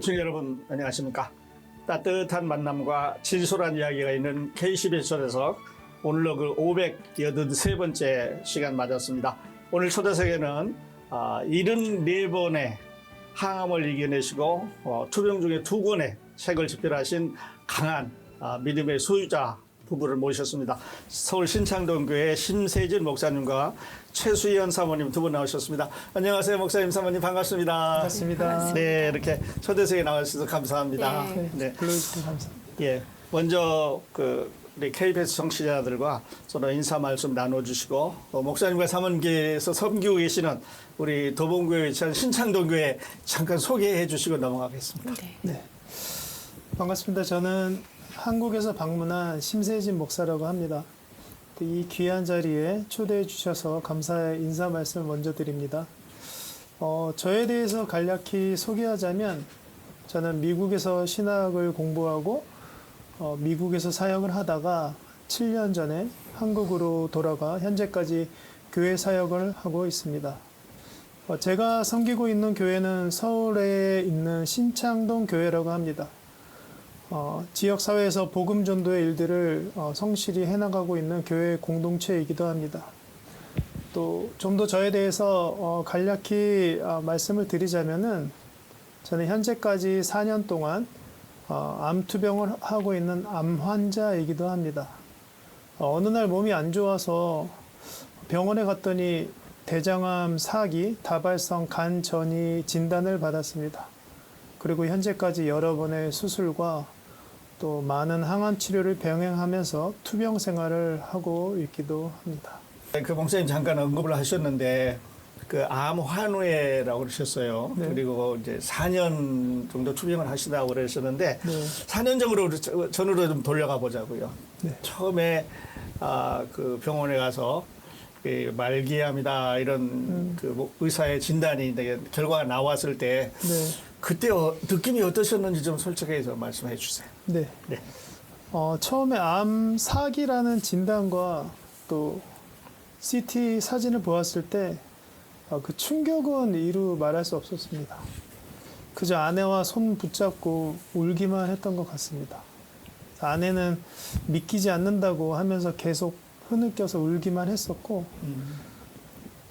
애청자 여러분 안녕하십니까 따뜻한 만남과 진솔한 이야기가 있는 KCBS에서 오늘로 그 583번째 시간 맞았습니다 오늘 초대석에는 아, 74번의 항암을 이겨내시고 어, 투병 중에 두 권의 책을 집필하신 강한 아, 믿음의 소유자 부부를 모셨습니다. 서울 신창동교회 심세진 목사님과 최수연 사모님 두 분 나오셨습니다. 안녕하세요, 목사님, 사모님 반갑습니다. 반갑습니다. 네, 이렇게 초대석에 나와주셔서 감사합니다. 네. 네. 불러주셔서 감사합니다. 예, 먼저 그 우리 KBS 청취자들과 서로 인사 말씀 나눠주시고 또 목사님과 사모님께서 섬기고 계시는 우리 도봉교회 위치한 신창동교회 잠깐 소개해 주시고 넘어가겠습니다. 네. 네. 반갑습니다. 저는 한국에서 방문한 심세진 목사라고 합니다. 이 귀한 자리에 초대해 주셔서 감사의 인사 말씀 먼저 드립니다. 어, 저에 대해서 간략히 소개하자면 저는 미국에서 신학을 공부하고 어, 미국에서 사역을 하다가 7년 전에 한국으로 돌아가 현재까지 교회 사역을 하고 있습니다. 어, 제가 섬기고 있는 교회는 서울에 있는 신창동 교회라고 합니다. 어, 지역 사회에서 복음 전도의 일들을 어, 성실히 해나가고 있는 교회 공동체이기도 합니다. 또 좀 더 저에 대해서 어, 간략히 어, 말씀을 드리자면은 저는 현재까지 4년 동안 어, 암 투병을 하고 있는 암 환자이기도 합니다. 어, 어느 날 몸이 안 좋아서 병원에 갔더니 대장암 4기 다발성 간 전이 진단을 받았습니다. 그리고 현재까지 여러 번의 수술과 또 많은 항암 치료를 병행하면서 투병 생활을 하고 있기도 합니다. 그 목사님 잠깐 언급을 하셨는데 그 암 환우회라고 그러셨어요. 네. 그리고 이제 4년 정도 투병을 하시다고 그러셨는데 네. 4년 전으로 저- 전으로 좀 돌려가 보자고요. 네. 처음에 아, 그 병원에 가서 그 말기암이다 이런 음. 그 뭐 의사의 진단이 결과가 나왔을 때 네. 그때 어, 느낌이 어떠셨는지 좀 솔직하게 좀 말씀해 주세요. 네. 네. 어, 처음에 암 사기라는 진단과 또 CT 사진을 보았을 때 어, 그 충격은 이루 말할 수 없었습니다. 그저 아내와 손 붙잡고 울기만 했던 것 같습니다. 아내는 믿기지 않는다고 하면서 계속 흐느껴서 울기만 했었고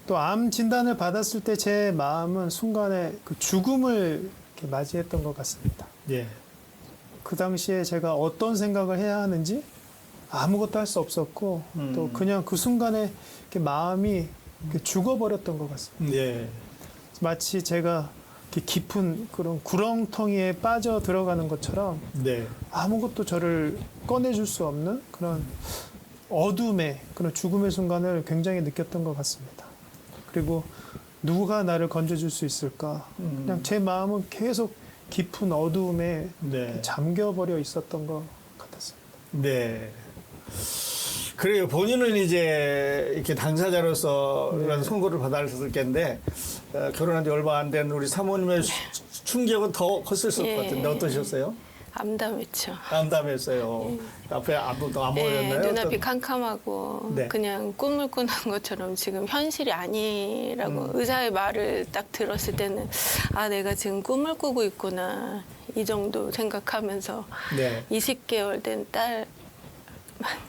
또암 진단을 받았을 때 제 마음은 순간에 그 죽음을 맞이했던 것 같습니다. 예. 그 당시에 제가 어떤 생각을 해야 하는지 아무것도 할 수 없었고 음. 또 그냥 그 순간에 이렇게 마음이 이렇게 죽어버렸던 것 같습니다. 예. 마치 제가 이렇게 깊은 그런 구렁텅이에 빠져 들어가는 것처럼 네. 아무것도 저를 꺼내줄 수 없는 그런 어둠의 그런 죽음의 순간을 굉장히 느꼈던 것 같습니다. 그리고 누가 나를 건져줄 수 있을까? 음. 그냥 제 마음은 계속 깊은 어두움에 네. 잠겨버려 있었던 것 같았습니다. 네. 그래요. 본인은 이제 이렇게 당사자로서 네. 이런 선고를 받았을 텐데 어, 결혼한 지 얼마 안 된 우리 사모님의 수- 충격은 더 컸을 예. 것 같은데 어떠셨어요? 암담했죠. 암담했어요. 앞에 아무도 안 보였나요? 네, 눈앞이 어떤- 캄캄하고 네. 그냥 꿈을 꾸는 것처럼 지금 현실이 아니라고 음. 의사의 말을 딱 들었을 때는 아 내가 지금 꿈을 꾸고 있구나 이 정도 생각하면서 네. 20개월 된 딸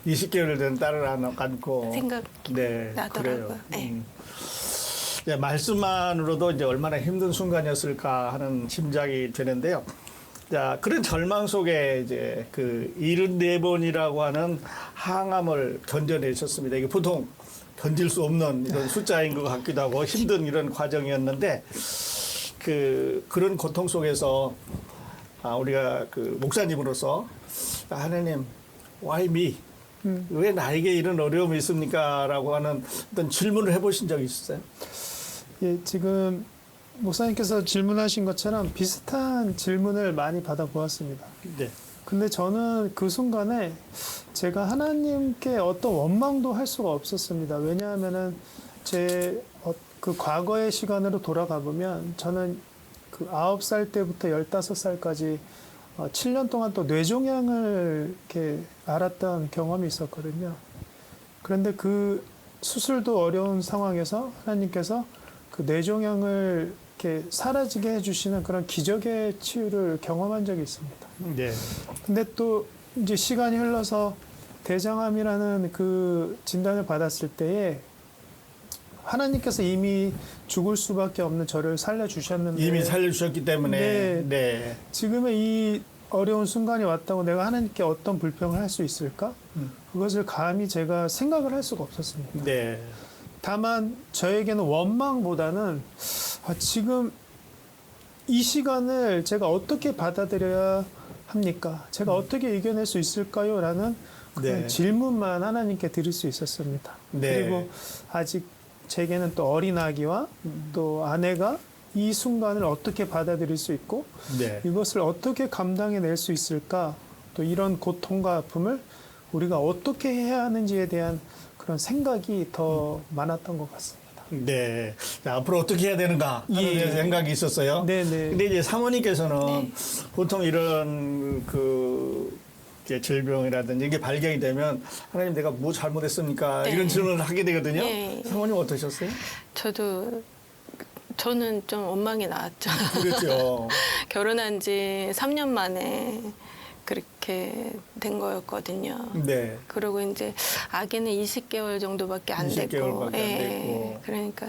20개월 된 딸을 하나 안고 생각 네, 나더라고요. 그래요. 네. 음. 네, 말씀만으로도 이제 얼마나 힘든 순간이었을까 하는 짐작이 되는데요. 자, 그런 절망 속에 이제 그 74번이라고 하는 항암을 견뎌내셨습니다. 이게 보통 견딜 수 없는 이런 숫자인 것 같기도 하고 힘든 이런 과정이었는데 그 그런 고통 속에서 아, 우리가 그 목사님으로서 아, 하나님, why me? 음. 왜 나에게 이런 어려움이 있습니까? 라고 하는 어떤 질문을 해보신 적이 있어요? 예, 지금 목사님께서 질문하신 것처럼 비슷한 질문을 많이 받아보았습니다. 네. 근데 저는 그 순간에 제가 하나님께 어떤 원망도 할 수가 없었습니다. 왜냐하면은 제 그 과거의 시간으로 돌아가 보면 저는 그 아홉 살 때부터 열다섯 살까지 어, 7년 동안 또 뇌종양을 이렇게 알았던 경험이 있었거든요. 그런데 그 수술도 어려운 상황에서 하나님께서 그 뇌종양을 이렇게 사라지게 해주시는 그런 기적의 치유를 경험한 적이 있습니다. 네. 근데 또 이제 시간이 흘러서 대장암이라는 그 진단을 받았을 때에 하나님께서 이미 죽을 수밖에 없는 저를 살려주셨는데 이미 살려주셨기 때문에 네. 네. 지금의 이 어려운 순간이 왔다고 내가 하나님께 어떤 불평을 할 수 있을까? 음. 그것을 감히 제가 생각을 할 수가 없었습니다. 네. 다만 저에게는 원망보다는 아, 지금 이 시간을 제가 어떻게 받아들여야 합니까? 제가 어떻게 이겨낼 수 있을까요? 라는 음. 네. 질문만 하나님께 드릴 수 있었습니다. 네. 그리고 아직 제게는 또 어린 아기와 음. 또 아내가 이 순간을 어떻게 받아들일 수 있고 네. 이것을 어떻게 감당해낼 수 있을까? 또 이런 고통과 아픔을 우리가 어떻게 해야 하는지에 대한 그런 생각이 더 많았던 것 같습니다. 네. 자, 앞으로 어떻게 해야 되는가 하는 예. 데 생각이 있었어요. 네네. 근데 이제 사모님께서는 네. 보통 이런 그 이제 질병이라든지 이게 발견이 되면 하나님 내가 뭐 잘못했습니까? 네. 이런 질문을 하게 되거든요. 네. 사모님 어떠셨어요? 저도 저는 좀 원망이 나왔죠. 그렇죠. 결혼한 지 3년 만에 그렇게 된 거였거든요. 네. 그리고 이제 아기는 20개월 정도밖에 안 20 됐고, 개월밖에 안 됐고. 그러니까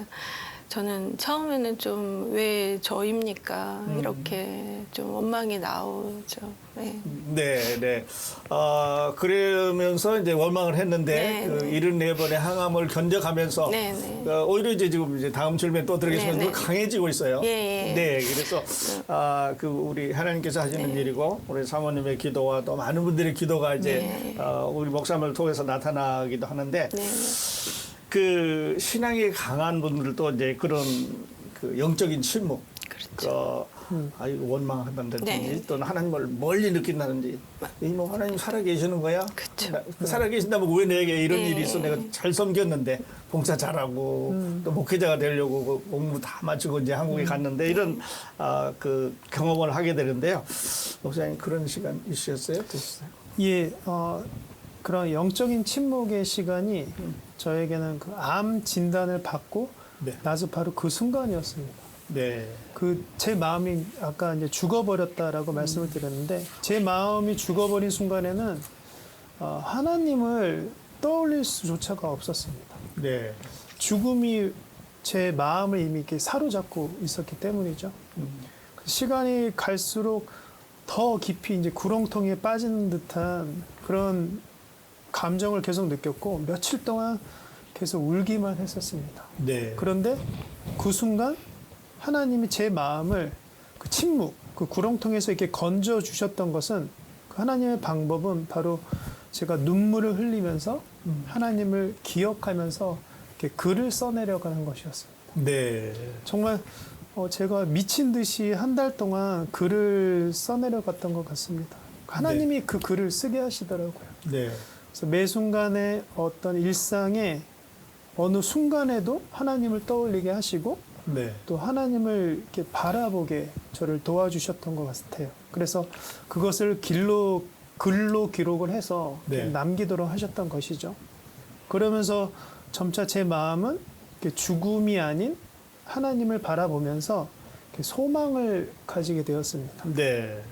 저는 처음에는 좀 왜 저입니까 음. 이렇게 좀 원망이 나오죠. 네. 네, 네. 아, 그러면서 이제 원망을 했는데 네, 그 네. 74번의 항암을 견뎌가면서 네, 네. 어, 오히려 이제 지금 이제 다음 질문에 또 들어가겠지만 네, 네. 더 강해지고 있어요. 예, 예. 네, 그래서 아, 그 우리 하나님께서 하시는 네. 일이고 우리 사모님의 기도와 또 많은 분들의 기도가 이제 네. 어, 우리 목사님을 통해서 나타나기도 하는데 네. 그 신앙이 강한 분들도 이제 그런 그 영적인 침묵, 그렇죠. 그 음. 아이고 원망한다든지 네. 또는 하나님을 멀리 느낀다든지 이뭐 하나님 살아 계시는 거야? 그쵸. 나- 살아 계신다면 왜 내게 이런 네. 일이 있어? 내가 잘 섬겼는데 봉사 잘하고 음. 또 목회자가 되려고 그 공부 다 마치고 이제 한국에 갔는데 이런 아, 그 경험을 하게 되는데요. 목사님 그런 시간 있으셨어요? 어떠셨어요? 예, 어, 그런 영적인 침묵의 시간이 음. 저에게는 그 암 진단을 받고 네. 나서 바로 그 순간이었습니다. 네. 그 제 마음이 아까 이제 죽어버렸다라고 말씀을 드렸는데 제 마음이 죽어버린 순간에는 어, 하나님을 떠올릴 수조차가 없었습니다. 네. 죽음이 제 마음을 이미 이렇게 사로잡고 있었기 때문이죠. 음. 그 시간이 갈수록 더 깊이 이제 구렁텅이에 빠지는 듯한 그런 감정을 계속 느꼈고 며칠 동안 계속 울기만 했었습니다. 네. 그런데 그 순간 하나님이 제 마음을 그 침묵, 그 구렁텅에서 이렇게 건져 주셨던 것은 그 하나님의 방법은 바로 제가 눈물을 흘리면서 음. 하나님을 기억하면서 이렇게 글을 써내려가는 것이었습니다. 네. 정말 어, 제가 미친 듯이 한 달 동안 글을 써내려갔던 것 같습니다. 하나님이 그 글을 쓰게 하시더라고요. 네. 그래서 매 순간에 어떤 일상의 어느 순간에도 하나님을 떠올리게 하시고 네. 또 하나님을 이렇게 바라보게 저를 도와주셨던 것 같아요. 그래서 그것을 길로 글로 기록을 해서 네. 남기도록 하셨던 것이죠. 그러면서 점차 제 마음은 죽음이 아닌 하나님을 바라보면서 소망을 가지게 되었습니다. 네.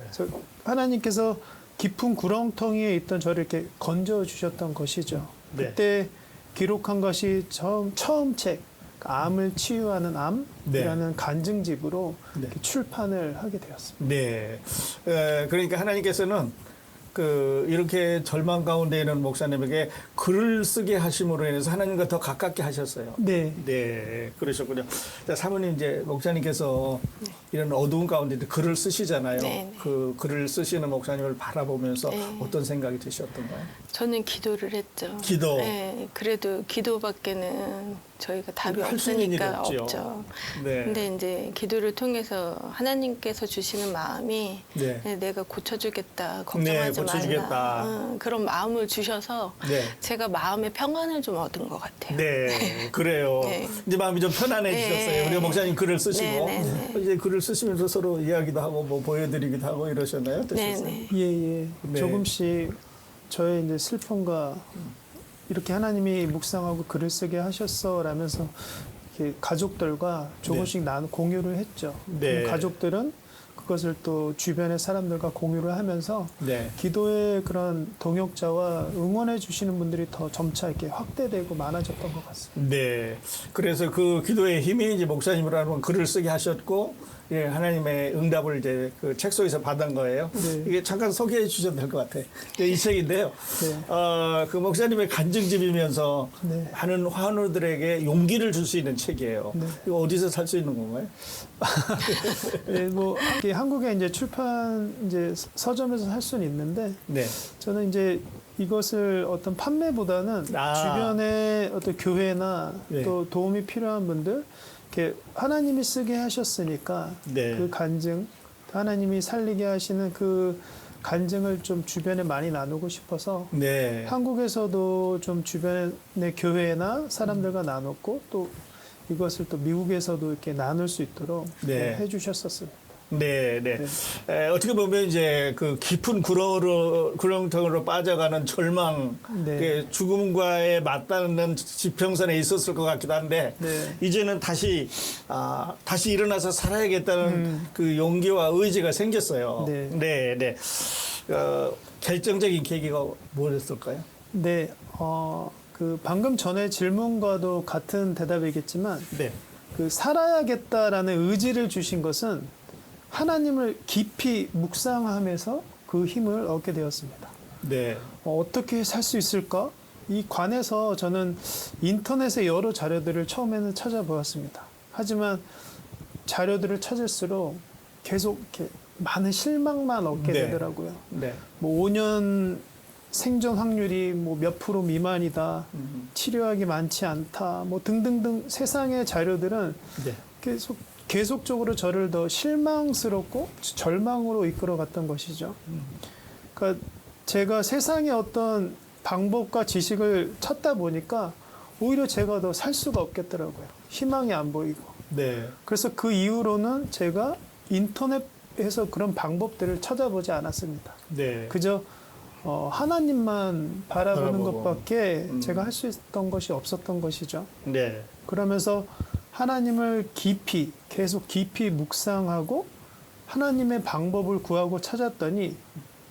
하나님께서 깊은 구렁텅이에 있던 저를 이렇게 건져 주셨던 것이죠. 네. 그때 기록한 것이 처음 처음 책 암을 치유하는 암이라는 간증집으로 네. 출판을 하게 되었습니다. 네. 에, 그러니까 하나님께서는 그 이렇게 절망 가운데 있는 목사님에게 글을 쓰게 하심으로 인해서 하나님과 더 가깝게 하셨어요. 네. 네, 그러셨군요. 자, 사모님 이제 목사님께서 이런 어두운 가운데 글을 쓰시잖아요. 네, 네. 그 글을 쓰시는 목사님을 바라보면서 네. 어떤 생각이 드셨던가요? 저는 기도를 했죠. 기도. 네, 그래도 기도밖에는 저희가 답이 할수 있는 일이 없으니까 없죠. 없죠. 네. 근데 이제 기도를 통해서 하나님께서 주시는 마음이 네. 네, 내가 고쳐주겠다, 걱정하지 고쳐주겠다. 말라 응, 그런 마음을 주셔서 네. 제가 마음의 평안을 좀 얻은 것 같아요. 네, 그래요. 네. 이제 마음이 좀 편안해지셨어요. 네. 우리 목사님 글을 쓰시고 네, 네, 네. 이제 글을 쓰시면서 서로 이야기도 하고 뭐 보여드리기도 하고 이러셨나요? 네, 어떠셨어요? 네. 예, 예. 네. 조금씩 저의 이제 슬픔과 이렇게 하나님이 묵상하고 글을 쓰게 하셨어 라면서 이렇게 가족들과 조금씩 나누 공유를 했죠. 네. 그 가족들은 그것을 또 주변의 사람들과 공유를 하면서 네. 기도의 그런 동역자와 응원해 주시는 분들이 더 점차 이렇게 확대되고 많아졌던 것 같습니다. 네. 그래서 그 기도의 힘이 이제 목사님이라는 글을 쓰게 하셨고, 예, 하나님의 응답을 이제 그 책 속에서 받은 거예요. 네. 이게 잠깐 소개해 주셔도 될 것 같아요. 네, 이 책인데요. 네. 어, 그 목사님의 간증집이면서 네. 많은 환우들에게 용기를 줄 수 있는 책이에요. 네. 이거 어디서 살 수 있는 건가요? 예, 뭐 한국에 이제 출판 이제 서점에서 살 수는 있는데 네. 저는 이제 이것을 어떤 판매보다는 아. 주변의 어떤 교회나 네. 또 도움이 필요한 분들 이렇게 하나님이 쓰게 하셨으니까 네. 그 간증 하나님이 살리게 하시는 그 간증을 좀 주변에 많이 나누고 싶어서 네. 한국에서도 좀 주변의 교회나 사람들과 나눴고 또 이것을 또 미국에서도 이렇게 나눌 수 있도록 네. 해주셨었습니다. 네, 네. 네. 에, 어떻게 보면 이제 그 깊은 구렁으로, 구렁텅으로 빠져가는 절망, 네. 그 죽음과의 맞닿는 지평선에 있었을 것 같기도 한데, 네. 이제는 다시, 아, 다시 일어나서 살아야겠다는 음. 그 용기와 의지가 생겼어요. 네. 네, 네. 어, 결정적인 계기가 뭐였을까요? 네, 어, 그 방금 전에 질문과도 같은 대답이겠지만 네. 그 살아야겠다라는 의지를 주신 것은 하나님을 깊이 묵상하면서 그 힘을 얻게 되었습니다. 네. 어, 어떻게 살 수 있을까? 이 관해서 저는 인터넷의 여러 자료들을 처음에는 찾아보았습니다. 하지만 자료들을 찾을수록 계속 이렇게 많은 실망만 얻게 네. 되더라고요. 네. 뭐 5년 생존 확률이 뭐 몇 프로 미만이다. 음, 치료약이 많지 않다. 뭐 등등등 세상의 자료들은 네. 계속 계속적으로 저를 더 실망스럽고 절망으로 이끌어갔던 것이죠. 그러니까 제가 세상의 어떤 방법과 지식을 찾다 보니까 오히려 제가 더 살 수가 없겠더라고요. 희망이 안 보이고. 네. 그래서 그 이후로는 제가 인터넷에서 그런 방법들을 찾아보지 않았습니다. 네. 그저 어, 하나님만 바라보는 바라보고. 것밖에 음. 제가 할 수 있었던 것이 없었던 것이죠. 네. 그러면서 하나님을 깊이 계속 깊이 묵상하고 하나님의 방법을 구하고 찾았더니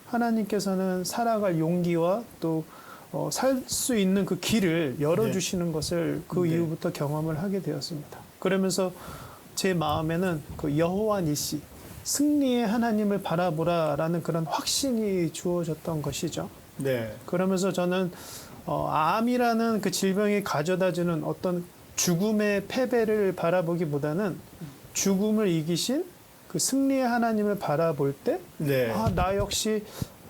하나님께서는 살아갈 용기와 또살수 있는 그 길을 열어주시는 것을 그 네. 이후부터 경험을 하게 되었습니다. 그러면서 제 마음에는 그 여호와 니시 승리의 하나님을 바라보라라는 그런 확신이 주어졌던 것이죠. 네. 그러면서 저는 어, 암이라는 그 질병이 가져다주는 어떤 죽음의 패배를 바라보기보다는 죽음을 이기신 그 승리의 하나님을 바라볼 때, 네. 아, 나 역시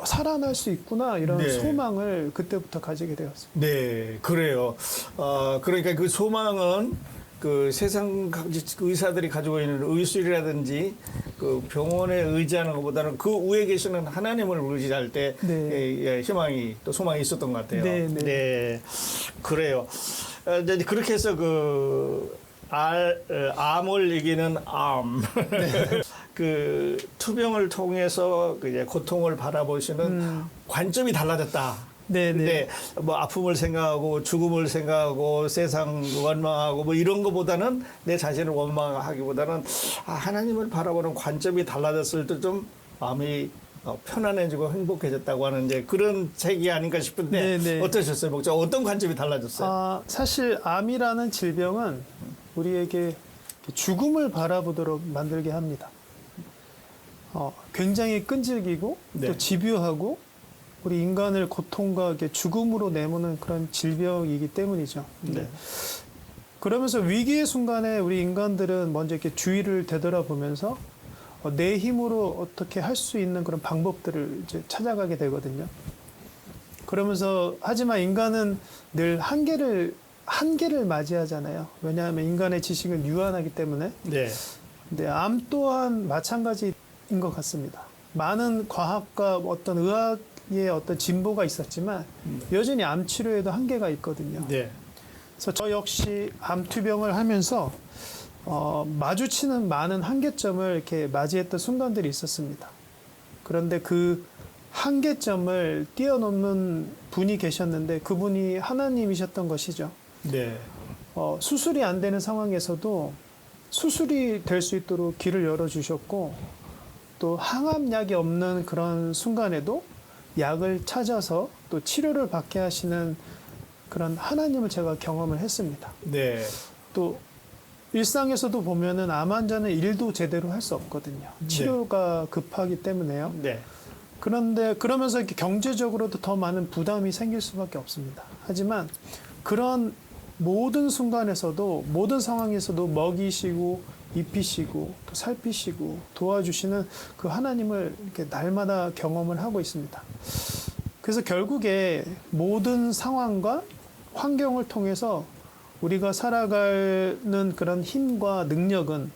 살아날 수 있구나, 이런 네. 소망을 그때부터 가지게 되었습니다. 네, 그래요. 어, 그러니까 그 소망은 그 세상 각 의사들이 가지고 있는 의술이라든지 그 병원에 의지하는 것보다는 그 위에 계시는 하나님을 의지할 때 네. 예, 예, 희망이 또 소망이 있었던 것 같아요. 네, 네. 그래요. 어, 이제 그렇게 해서 그 알, 어, 암을 이기는 암. 네. 그 투병을 통해서 그 이제 고통을 바라보시는 음. 관점이 달라졌다. 네, 네. 뭐 아픔을 생각하고 죽음을 생각하고 세상 원망하고 뭐 이런 것보다는 내 자신을 원망하기보다는 아, 하나님을 바라보는 관점이 달라졌을 때 좀 마음이 어, 편안해지고 행복해졌다고 하는 이제 그런 책이 아닌가 싶은데 네, 네. 어떠셨어요, 목자? 어떤 관점이 달라졌어요? 아, 사실 암이라는 질병은 우리에게 죽음을 바라보도록 만들게 합니다. 어, 굉장히 끈질기고 네. 또 집요하고 우리 인간을 고통과 죽음으로 내모는 그런 질병이기 때문이죠. 네. 그러면서 위기의 순간에 우리 인간들은 먼저 이렇게 주위를 되돌아보면서 어, 내 힘으로 어떻게 할 수 있는 그런 방법들을 이제 찾아가게 되거든요. 그러면서 하지만 인간은 늘 한계를 한계를 맞이하잖아요. 왜냐하면 인간의 지식은 유한하기 때문에. 네. 근데 암 또한 마찬가지인 것 같습니다. 많은 과학과 어떤 의학의 어떤 진보가 있었지만 여전히 암 치료에도 한계가 있거든요. 네. 그래서 저 역시 암 투병을 하면서 어, 마주치는 많은 한계점을 이렇게 맞이했던 순간들이 있었습니다. 그런데 그 한계점을 뛰어넘는 분이 계셨는데 그분이 하나님이셨던 것이죠. 네. 어, 수술이 안 되는 상황에서도 수술이 될 수 있도록 길을 열어주셨고 또 항암약이 없는 그런 순간에도 약을 찾아서 또 치료를 받게 하시는 그런 하나님을 제가 경험을 했습니다. 네. 또 일상에서도 보면은 암 환자는 일도 제대로 할 수 없거든요. 치료가 급하기 때문에요. 네. 그런데 그러면서 이렇게 경제적으로도 더 많은 부담이 생길 수밖에 없습니다. 하지만 그런 모든 순간에서도 모든 상황에서도 먹이시고 입히시고 또 살피시고 도와주시는 그 하나님을 이렇게 날마다 경험을 하고 있습니다. 그래서 결국에 모든 상황과 환경을 통해서 우리가 살아가는 그런 힘과 능력은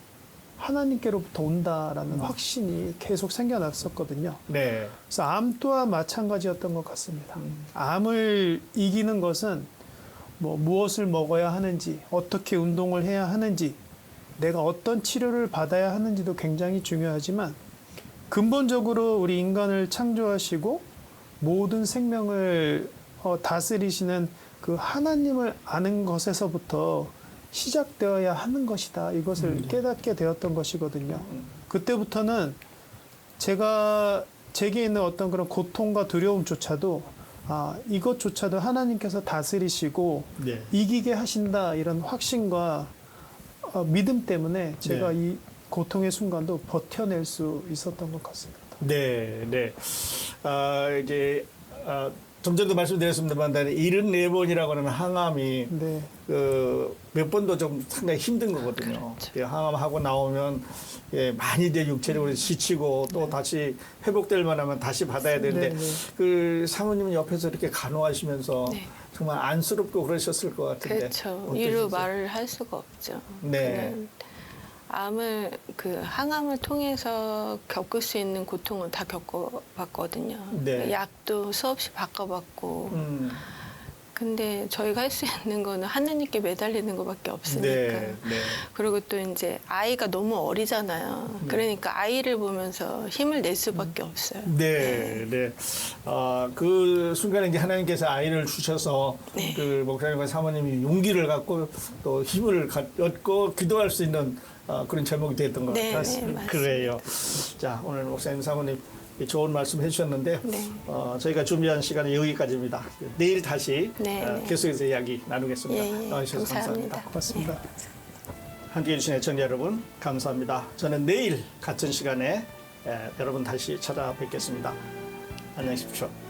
하나님께로부터 온다라는 확신이 계속 생겨났었거든요. 네. 그래서 암 또한 마찬가지였던 것 같습니다. 암을 이기는 것은 뭐 무엇을 먹어야 하는지, 어떻게 운동을 해야 하는지, 내가 어떤 치료를 받아야 하는지도 굉장히 중요하지만 근본적으로 우리 인간을 창조하시고 모든 생명을 어, 다스리시는 그 하나님을 아는 것에서부터 시작되어야 하는 것이다. 이것을 깨닫게 되었던 것이거든요. 그때부터는 제가 제게 있는 어떤 그런 고통과 두려움조차도 아, 이것조차도 하나님께서 다스리시고 네. 이기게 하신다 이런 확신과 어, 믿음 때문에 제가 이 고통의 순간도 버텨낼 수 있었던 것 같습니다. 네, 네. 아, 이제, 아, 좀 전에도 말씀드렸습니다만, 74번이라고 하는 항암이 네, 그, 몇 번도 좀 상당히 힘든 거거든요. 그렇죠. 예, 항암하고 나오면 예, 많이 이제 육체적으로 지치고 또 다시 회복될 만하면 다시 받아야 되는데 네, 네. 그 사모님은 옆에서 이렇게 간호하시면서 네. 정말 안쓰럽고 그러셨을 것 같은데. 그렇죠. 이루? 말을 할 수가 없죠. 네. 암을 그 항암을 통해서 겪을 수 있는 고통을 다 겪어봤거든요. 네. 약도 수없이 바꿔봤고. 음, 근데 저희가 할 수 있는 거는 하느님께 매달리는 것밖에 없으니까. 네, 네. 그리고 또 이제 아이가 너무 어리잖아요. 그러니까 아이를 보면서 힘을 낼 수밖에 없어요. 네, 네. 아, 그 순간에 이제 하나님께서 아이를 주셔서 네. 그 목사님과 사모님이 용기를 갖고 또 힘을 가- 얻고 기도할 수 있는 아, 그런 제목이 됐던 것 네, 네, 같습니다. 맞습니다. 그래요. 자, 오늘 목사님, 사모님 좋은 말씀 해주셨는데 네. 어, 저희가 준비한 시간은 여기까지입니다. 내일 다시 네, 어, 네. 계속해서 이야기 나누겠습니다. 예, 예. 나와주셔서 감사합니다. 감사합니다. 고맙습니다. 함께해 주신 애청자 여러분 감사합니다. 저는 내일 같은 시간에 에, 여러분 다시 찾아뵙겠습니다. 안녕히 계십시오.